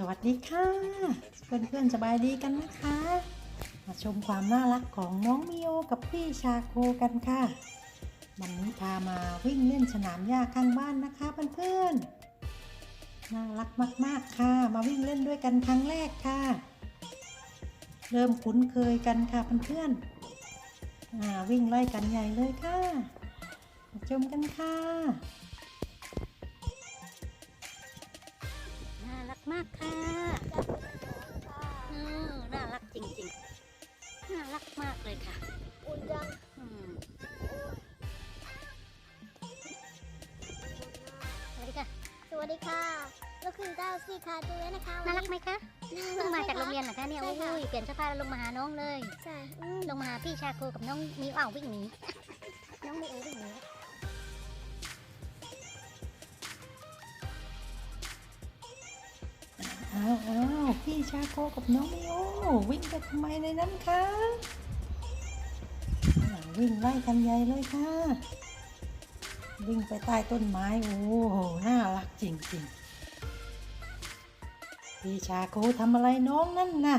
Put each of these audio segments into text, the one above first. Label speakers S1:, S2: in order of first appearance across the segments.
S1: สวัสดีค่ะ เพื่อนๆสบายดีกันนะคะ มาชมความน่ารักของน้องมิโอกับพี่ชาโคกันค่ะ วันนี้พามาวิ่งเล่นสนามหญ้าข้างบ้านนะคะเพื่อนๆน่ารักมากๆค่ะ มาวิ่งเล่นด้วยกันครั้งแรกค่ะ เริ่มคุ้นเคยกันค่ะเพื่อนๆวิ่งไล่กันใหญ่เลยค่ะมาชมกันค่ะ
S2: มากค่ะอืมน่ารักจริงๆ น่ารักมากเลยค่ะ
S3: อุ่นจัง
S2: อืมสวัสดีค่ะ
S3: สวัสดีค่ะก็คือดาวซีคาตัวนะคะ
S2: น่ารักไหมคะเพิ่งมาจากโรงเรียนเหรอคะเนี่ย
S3: ใช่
S2: โอ้
S3: ค่ะ
S2: ยเปลี่ยนเสื้อผ้าแล้วลงมาหาน้องเลย
S3: ใช่อืม
S2: ลงมาหาพี่ชาโคกับน้องมีอ้าววิ่งหนีน้องมีเอวิ่งหนี
S1: อ้าวอ้าวพี่ชาโคกับน้องมิโอวิ่งไปทำไมในนั้นคะวิ่งไล่กันใหญ่เลยค่ะ วิ่งไปใต้ต้นไม้ โอ้โหน่ารักจริงๆ พี่ชาโคทำอะไรน้องนั่นน่ะ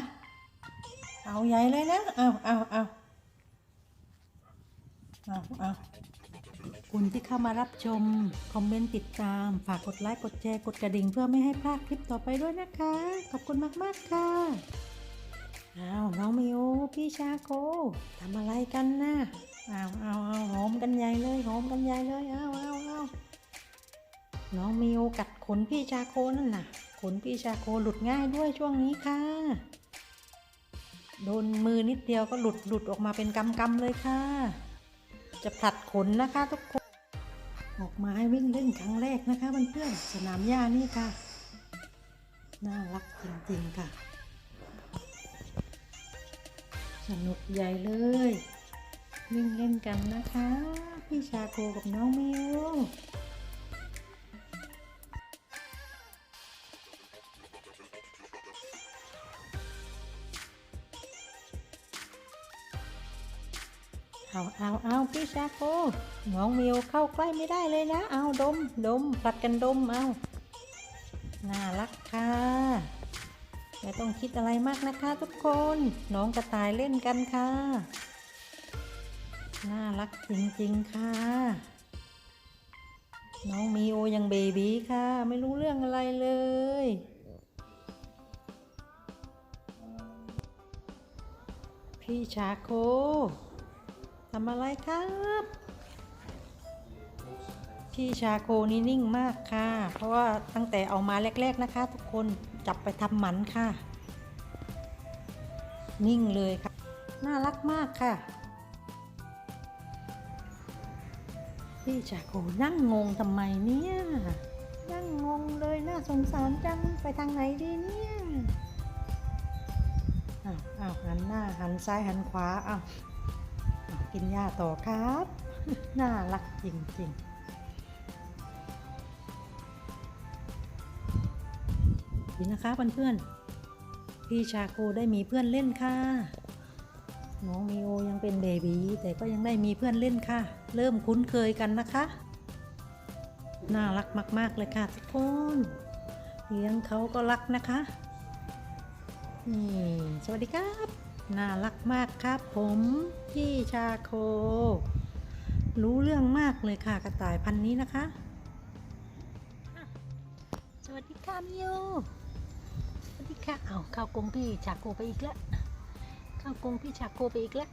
S1: เอาใหญ่เลยนะ เอาเอาเอาเอาเอา คุณที่เข้ามารับชม คอมเมนต์ติดตาม ฝากกดไลค์ กดแชร์ กดกระดิ่งเพื่อไม่ให้พลาดคลิปต่อไปด้วยนะคะ ขอบคุณมาก ๆ ค่ะ อ้าวน้องมิวพี่ชาโคทำอะไรกันนะอ้าวอ้าวอ้าวหอมกันใหญ่เลยหอมกันใหญ่เลยอ้าวอ้าวอ้าวน้องมิวกัดขนพี่ชาโคนั่นน่ะ ขนพี่ชาโคหลุดง่ายด้วยช่วงนี้ค่ะโดนมือนิดเดียวก็หลุดหลุดออกมาเป็นกำกำๆเลยค่ะ จะผลัดขนนะคะทุกคน ออกมาให้วิ่งเล่นครั้งแรกนะคะเพื่อนๆสนามหญ้านี่ค่ะ น่ารักจริงๆค่ะ สนุกใหญ่เลย วิ่งเล่นกันนะคะ พี่ชาโคกับน้องมิว เอาเอาเอาพี่ชาโคน้องมิวเข้าใกล้ไม่ได้เลยนะ เอาดมดมผลัดกันดมเอาน่ารักค่ะไม่ต้องคิดอะไรมากนะคะทุกคน น้องกระต่ายเล่นกันค่ะ น่ารักจริงๆค่ะ น้องมีโอยังเบบีค่ะ ไม่รู้เรื่องอะไรเลย พี่ชาโค ทำอะไรครับ พี่ชาโคนี่นิ่งมากค่ะ เพราะว่าตั้งแต่เอามาแรก ๆนะคะ ทุกคนจับไปทำหมันค่ะ นิ่งเลยค่ะ น่ารักมากค่ะ พี่ชาโคนั่งงงทำไมเนี่ยนั่งงงเลยน่าสงสารจังไปทางไหนดีเนี่ยอ้าวอ้าวหันหน้าหันซ้ายหันขวาอ้าวอ้าว กินหญ้าต่อครับ น่ารักจริง ๆดีนะคะเพื่อนๆ พี่ชาโคได้มีเพื่อนเล่นค่ะ น้องมีโอยังเป็นเบบีแต่ก็ยังได้มีเพื่อนเล่นค่ะ เริ่มคุ้นเคยกันนะคะ น่ารักมาก ๆ เลยค่ะทุกคนเลี้ยงเขาก็รักนะคะ นี่ สวัสดีครับ น่ารักมากครับผมพี่ชาโค รู้เรื่องมากเลยค่ะกระต่ายพันนี้นะคะ สวัสดีค่ะมิโอสวัสดีค่ะเอาเข้ากงพี่ชาโคไปอีกแล้วเข้ากงพี่ชาโคไปอีกแล้ว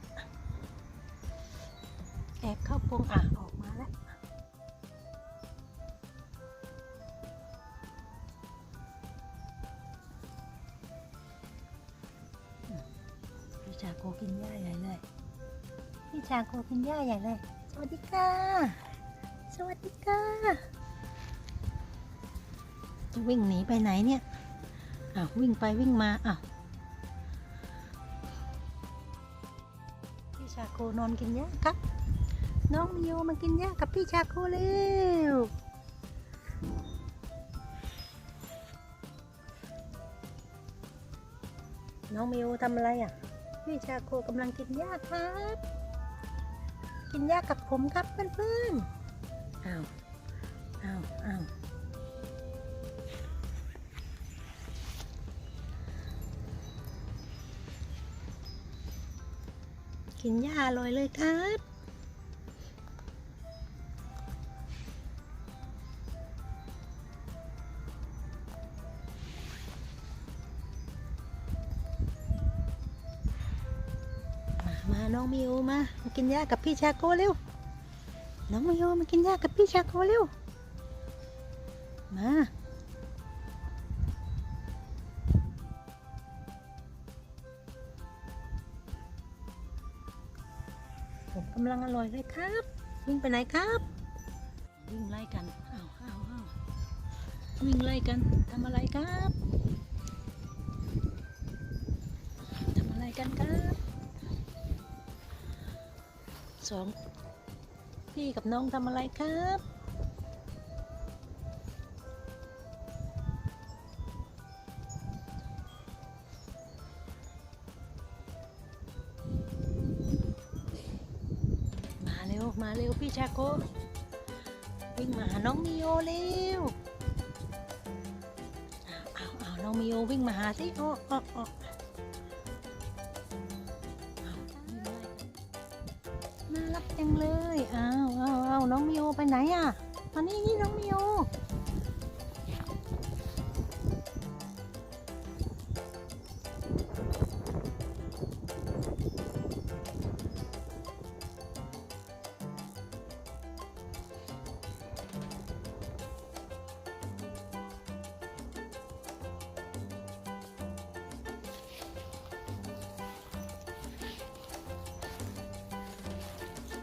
S1: แอบเข้ากงอะาโคกินหญ้าใหญ่เลยพี่ชาโคกินหญ้าใหญ่เลย สวัสดีค่ะ สวัสดีค่ะจะวิ่งหนีไปไหนเนี่ยอ้าววิ่งไปวิ่งมาอ้าวพี่ชาโคนอนกินหญ้าครับ น้องมิโอมากินหญ้ากับพี่ชาโคเร็วน้องมิโอทำอะไรอะ พี่ชาโคกำลังกินหญ้าครับ กินหญ้ากับผมครับเพื่อนๆอ้าวอ้าวอ้าวกินหญ้าลอยเลยครับ กินหญ้ากับพี่ชาโกเร็ว น้องมิวมากินหญ้ากับพี่ชาโกเร็ว มา ผมกำลังอร่อยเลยครับ วิ่งไปไหนครับ วิ่งไล่กัน อ้าวอ้าวอ้าววิ่งไล่กันทำอะไรครั สองพี่กับน้องทำอะไรครับมาเร็วมาเร็วพี่ชาโกวิ่งมาหาน้องมิโอเร็วเอาเอาเอาน้องมิโอวิ่งมาหาสิโอ้โอ้โอ้ ไปไหนอะมานี่นี่น้องมิโอ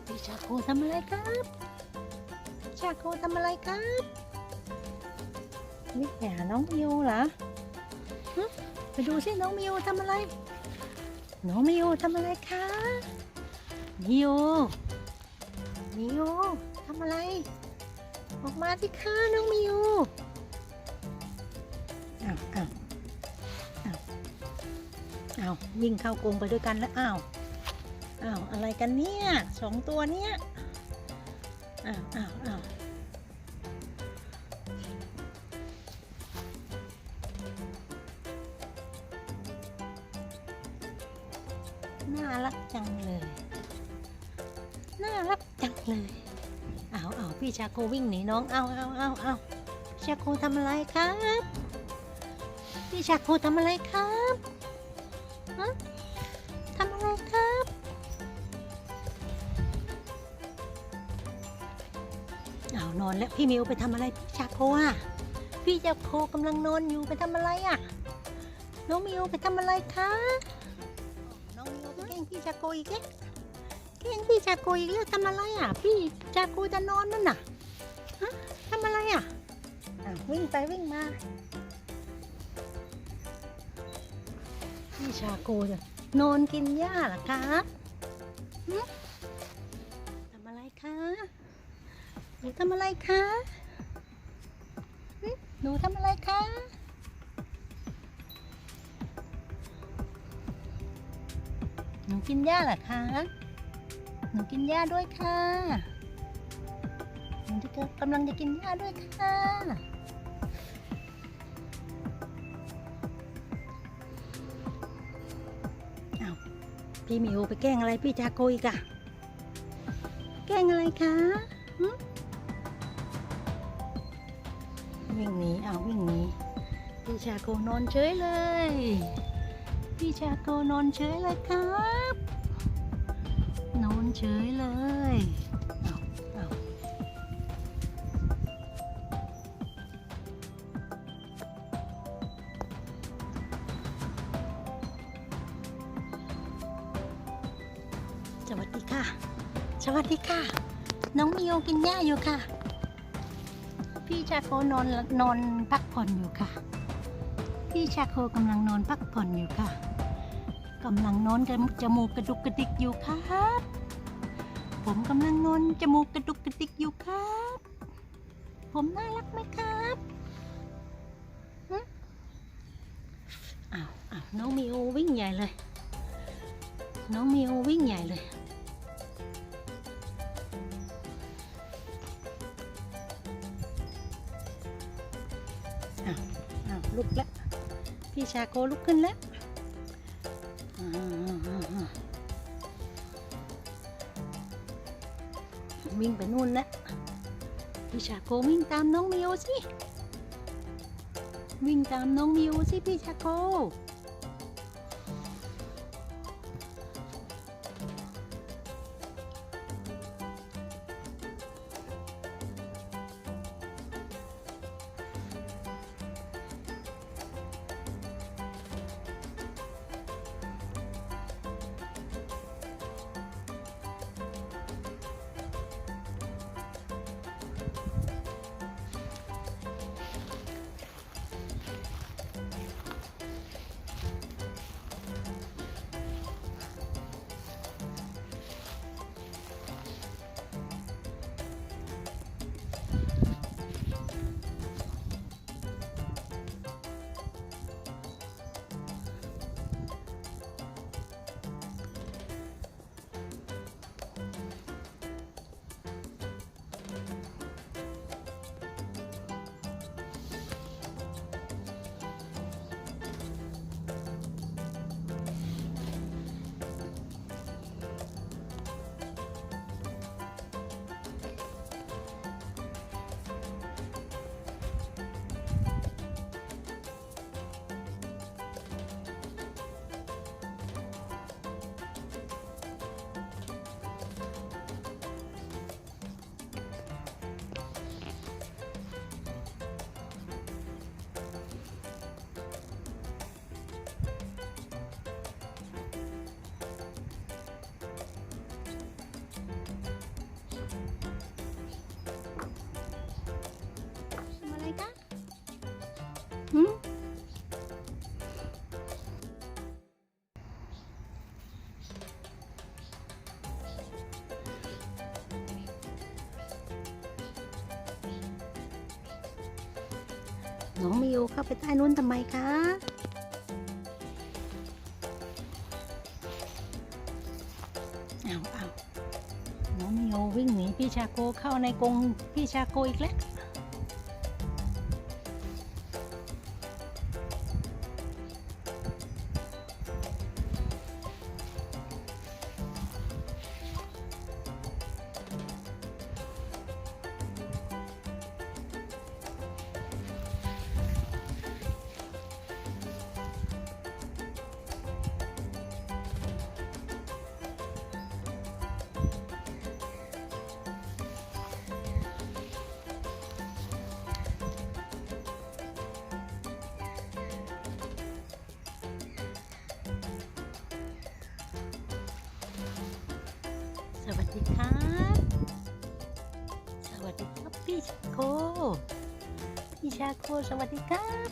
S1: พี่ชาโกทำอะไรครับ ชาโกทำอะไรครับวิ่งไปหาน้องมิโอเหรอฮะไปดูสิน้องมิโอทำอะไร น้องมิโอทำอะไรคะมิโอมิโอทำอะไร ออกมาสิคะน้องมิโออ้าวอ้าวอ้าวอ้าววิ่งเข้ากรงไปด้วยกันแล้วอ้าวอ้าวอะไรกันเนี่ยสองตัวเนี้ยอ้าวอ้าวอ้าวาพี่ชาโควิ่งหนีน้อง เอาเอาเอาเอาชาโคทำอะไรครับพี่ชาโคทำอะไรครับฮะทำอะไรครับเอานอนแล้วพี่มิวไปทำอะไรพี่ชาโคอะพี่ชาโคกำลังนอนอยู่ไปทำอะไรอะน้องมิวไปทำอะไรคะน้องมิวไปแกล้งพี่ชาโคอีกแล้วเก่งพี่ชาโกอีกแล้วทำอะไรอะ พี่ชาโกจะนอนนั่นน่ะ วิ่งไปวิ่งมาพี่ชาโกจะนอนกินหญ้าหรอครับทำอะไรคะหนูทำอะไรคะหนูทำอะไรคะหนูกินหญ้าหรอคะหนูกินหญ้าด้วยค่ะหนูที่กำลังจะกินหญ้าด้วยค่ะ พี่มิวไปแกล้งอะไรพี่จาโกอีกอะแกล้งอะไรคะวิ่งหนีเอาวิ่งหนีพี่ชาโกนอนเฉยเลย พี่ชาโกนอนเฉยเลยครับ นอนเฉยเลย วัสดีค่ะ สวัสดีค่ะ น้องมิโอกินหญ้าอยู่ค่ะ พี่ชาโคนอนนอนพักผ่อนอยู่ค่ะ พี่ชาโคกำลังนอนพักผ่อนอยู่ค่ะกำลังนอนกันจมูกกระดุกกระดิกอยู่ครับ ผมกำลังนอนจมูกกระดุกกระดิกอยู่ครับ ผมน่ารักไหมครับอ้าวอ้าวน้องมีโอวิ่งใหญ่เลย น้องมีโอวิ่งใหญ่เลย พี่ชาโกลุกขึ้นแล้ววิ่งไปนู่นแล้วพี่ชาโกวิ่งตามน้องมิโอสิ วิ่งตามน้องมิโอสิพี่ชาโก น้องมิโอเข้าไปใต้นู้นทำไมคะเอาเอาน้องมิโอวิ่งหนีพี่ชาโกเข้าในกรงพี่ชาโกอีกแล้ว สวัสดีครับ สวัสดีครับพี่ชาโค พี่ชาโค สวัสดีครับ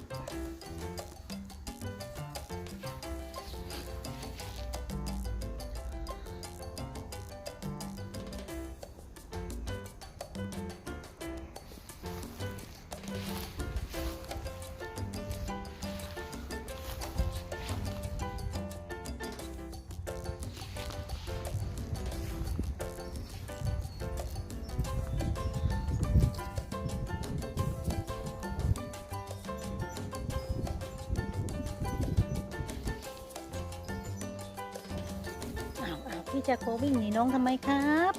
S1: พี่จะโควิ่งหนีน้องทำไมครับ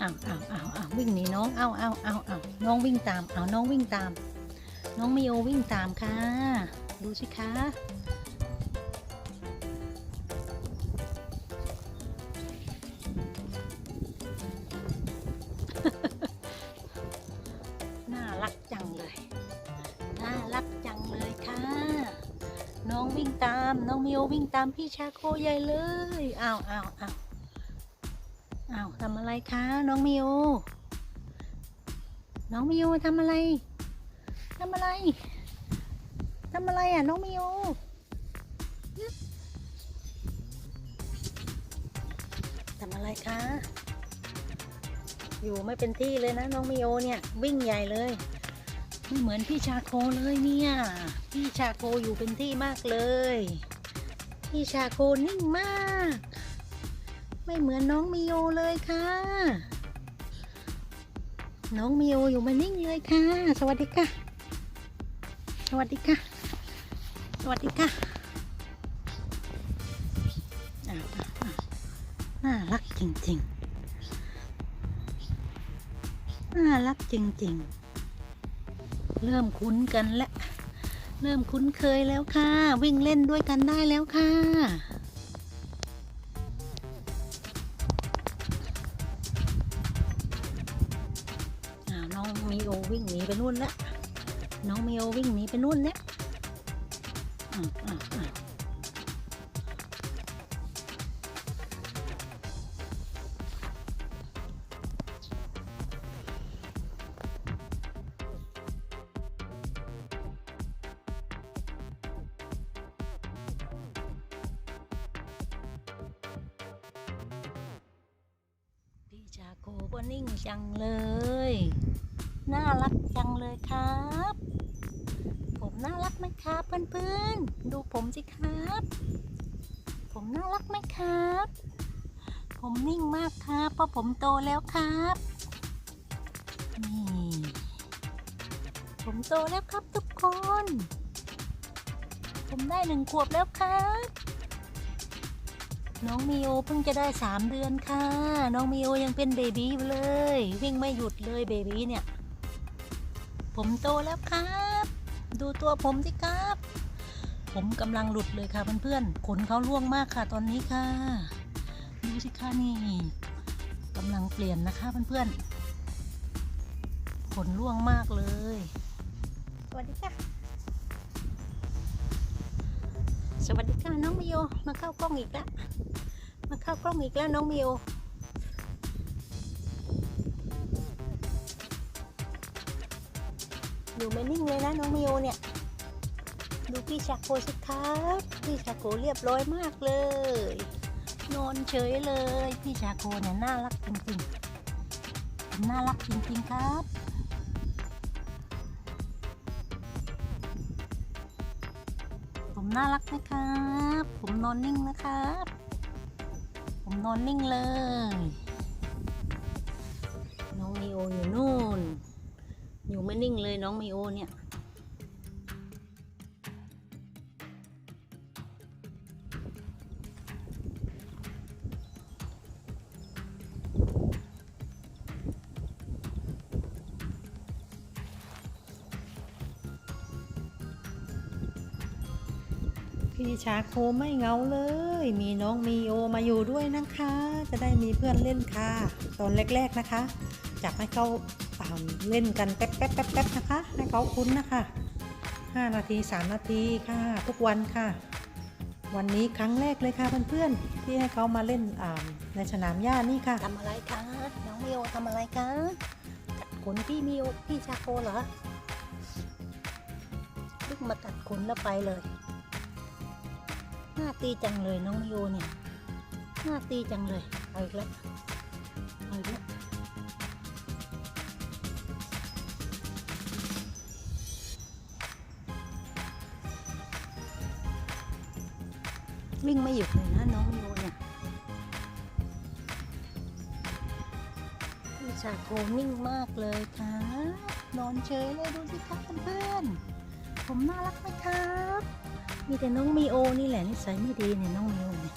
S1: อ้าวอ้าวอ้าวอ้าววิ่งหนีน้องอ้าวอ้าวอ้าวอ้าวน้องวิ่งตามอ้าวน้องวิ่งตาม น้องมิโอวิ่งตามค่ะ ดูสิคะ ชาโคใหญ่เลยอ้าวอ้าวอ้าวอ้าวทำอะไรคะน้องมิโอน้องมิโอทำอะไรทำอะไรทำอะไรอะน้องมิโอทำอะไรคะ อยู่ไม่เป็นที่เลยนะน้องมิโอเนี่ย วิ่งใหญ่เลยไม่เหมือนพี่ชาโคเลยเนี่ย พี่ชาโคอยู่เป็นที่มากเลย พี่ชาโคนิ่งมาก ไม่เหมือนน้องมิโอเลยค่ะ น้องมิโออยู่มานิ่งเลยค่ะ สวัสดีค่ะ สวัสดีค่ะ สวัสดีค่ะน่ารักจริงๆ น่ารักจริงๆ เริ่มคุ้นกันแล้ว เริ่มคุ้นเคยแล้วค่ะ วิ่งเล่นด้วยกันได้แล้วค่ะน้องมีโอวิ่งหนีไปนู่นแล้วน้องมีโอวิ่งหนีไปนู่นแล้ว โกก็นิ่งจังเลย น่ารักจังเลยครับ ผมน่ารักไหมครับเพื่อนๆ ดูผมสิครับ ผมน่ารักไหมครับ ผมนิ่งมากครับ เพราะผมโตแล้วครับนี่ผมโตแล้วครับทุกคน ผมได้หนึ่งขวบแล้วครับ น้องมีโอเพิ่งจะได้สามเดือนค่ะ น้องมีโอยังเป็นเบบีอยู่เลย วิ่งไม่หยุดเลยเบบี้เนี่ย ผมโตแล้วครับ ดูตัวผมสิครับ ผมกำลังหลุดเลยค่ะเพื่อนๆขนเขาร่วงมากค่ะตอนนี้ค่ะ ดูสิค่ะนี่กำลังเปลี่ยนนะคะเพื่อนๆขนร่วงมากเลยสวัสดีค่ะสวัสดีค่ะน้องมิโอมาเข้ากล้องอีกแล้ว เข้ากล้องอีกแล้วน้องมิโอยู่ไม่นิ่งเลยนะน้องมิโอเนี่ย ดูพี่ชาโกสิครับพี่ชาโกเรียบร้อยมากเลย นอนเฉยเลย พี่ชาโกเนี่ยน่ารักจริงๆน่ารักจริงๆครับผมน่ารักไหมครับ ผมนอนนิ่งนะครับ ผมนอนนิ่งเลย น้องมีโออยู่นู่น อยู่ไม่นิ่งเลยน้องมีโอเนี่ย ชาโคไม่เหงาเลย มีน้องมีโอมาอยู่ด้วยนะคะ จะได้มีเพื่อนเล่นค่ะ ตอนแรกๆนะคะ จับให้เขาอ่าเล่นกันแป๊บแป๊บแป๊บแป๊บนะคะ ให้เขาคุ้นนะคะ 5 นาที 3 นาทีค่ะ ทุกวันค่ะ วันนี้ครั้งแรกเลยค่ะเพื่อนๆที่ให้เขามาเล่นในสนามหญ้านี่ค่ะทำอะไรคะน้องมีโอทำอะไรคะกัดขนพี่มีโอพี่ชาโคเหรอลึกมากัดขนแล้วไปเลย น้าตีจังเลยน้องโอเนี่ยหน้าตีจังเลยเอาอีกแล้วเอาอีกแล้ววิ่งไม่หยุดเลยนะน้องโอเนี่ยพี่ชาโกนิ่งมากเลยค่ะนอนเฉยเลยดูสิครับเพื่อนๆผมน่ารักไหมครับ มีแต่น้องมีโอนี่แหละนิสัยไม่ดีเนี่ยน้องมีโอเนี่ย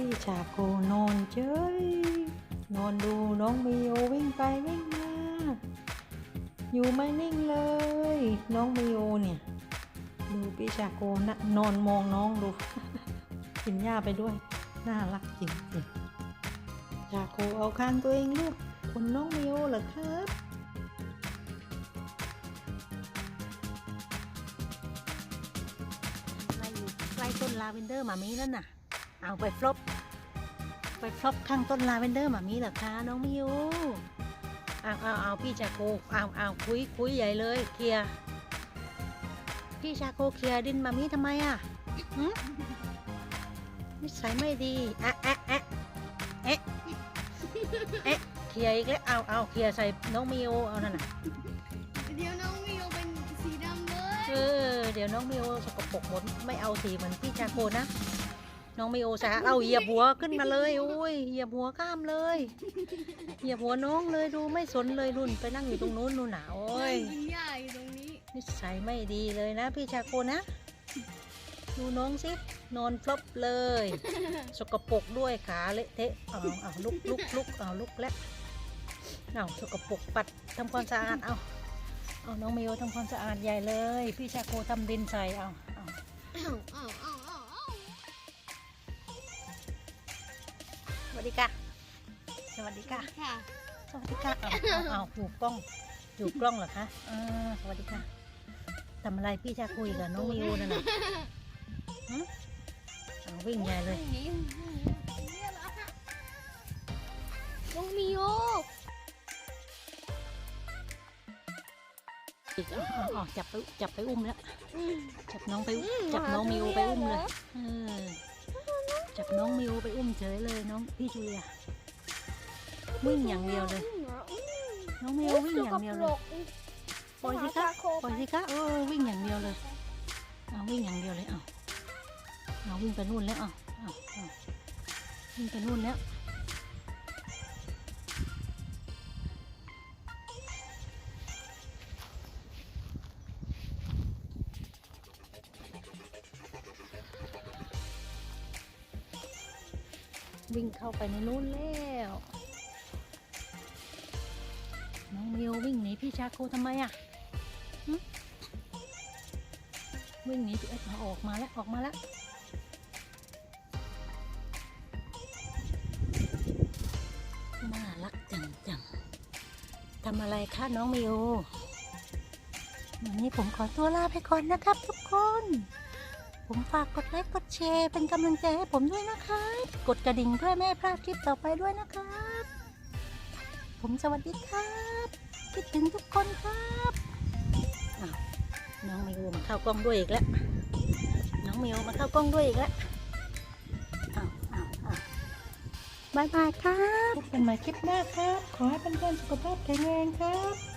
S1: พี่ชาโกนอนเฉยนอนดูน้องมีโอวิ่งไปวิ่งมา อยู่ไม่นิ่งเลย น้องมีโอเนี่ยดูพี่ชาโกนะนอนมองน้องดูกินหญ้าไปด้วย น่ารักจริงๆชาโกเอาข้างตัวเองลูกคนน้องมีโอเหรอครับอะไรอยู่ใกล้ต้นลาเวนเดอร์มามีนั่นน่ะ เอาไปฟลบไปพลบข้างต้นลาเวนเดอร์หมามีเหรอคะน้องมิวเอาเอาเอาพี่ชาโกเอาเอาคุยคุยใหญ่เลยเคลียร์พี่ชาโกเคลียร์ดินหมามีทำไมอะหึนิสัยไม่ดีอะแอะแอะแอะแอะเคลียร์อีกแล้วเอาเอาเคลียร์ใส่น้องมิวเอานั่นน่ะ
S3: เดี๋ยวน้องมิวเป็นสีดำเลย
S1: เออเดี๋ยวน้องมิวสกปรกหมดไม่เอาสีเหมือนพี่ชาโกนะ น้องมิวจะเอาเหยียบหัวขึ้นมาเลยโอ้ยเหยียบหัวข้ามเลยเหยียบหัวน้องเลยดูไม่สนเลยนุ่นไปนั่งอยู่ตรงนู้นนู่นหนาโอ้ย
S3: นั่งกินหญ้าอยู่ตรงนี้
S1: นิสัยไม่ดีเลยนะพี่ชาโกนะดูน้องสินอนฟลบเลย สกปรกด้วยขาเละเทะเอาเอาลุกลุกลุกเอาลุกแล้วเอาสกปรกปัดทำความสะอาดเอาเอาน้องมิวทำความสะอาดใหญ่เลย พี่ชาโกทำดินใส่เอาเอา
S3: อ้าวอ้า
S1: ดีค่ะ สวัสดีค่ะ
S3: ค่ะ
S1: สวัสดีค่ะเอาเอาเอาอยู่กล้องอยู่กล้องเหรอคะอ่าสวัสดีค่ะทำอะไรพี่จะคุยกับน้องมิวนั่นน่ะฮะเอาวิ่งใหญ่เลย
S3: นี่นี่เหรอคะน้องมิว
S1: อีกเอาเอาเอาจับไปจับไปอุ้มแล้ว
S3: อืม
S1: จับน้องไปจับน้องมิวไปอุ้มเลยเออ จับน้องมิวไปอุ้มเฉยเลยน้องพี่จูเลียวิ่งอย่างเดียวเลย น้องมิววิ่งอย่างเดียวเลยปล่อยสิคะปล่อยสิคะเออวิ่งอย่างเดียวเลยเอาวิ่งอย่างเดียวเลยเอาเอาวิ่งไปนู่นแล้วเอาเอาวิ่งไปนู่นแล้ว เข้าไปในนู้นแล้วน้องมิววิ่งหนีพี่ชาโคทำไมอะวิ่งหนีพี่เอ็ดเอาออกมาแล้วออกมาแล้วน่ารักจังจังทำอะไรคะน้องมิววันนี้ผมขอตัวลาไปก่อนนะครับทุกคน ผมฝากกดไลค์กดแชร์เป็นกำลังใจให้ผมด้วยนะคะ กดกระดิ่งเพื่อไม่ให้พลาดคลิปต่อไปด้วยนะครับ ผมสวัสดีครับ คิดถึงทุกคนครับอ้าวน้องมิวมาเข้ากล้องด้วยอีกแล้ว น้องมิวมาเข้ากล้องด้วยอีกแล้วอ้าวอ้าวอ้าวบายบายครับพบกันใหม่คลิปหน้าครับ ขอให้เพื่อนๆสุขภาพแข็งแรงครับ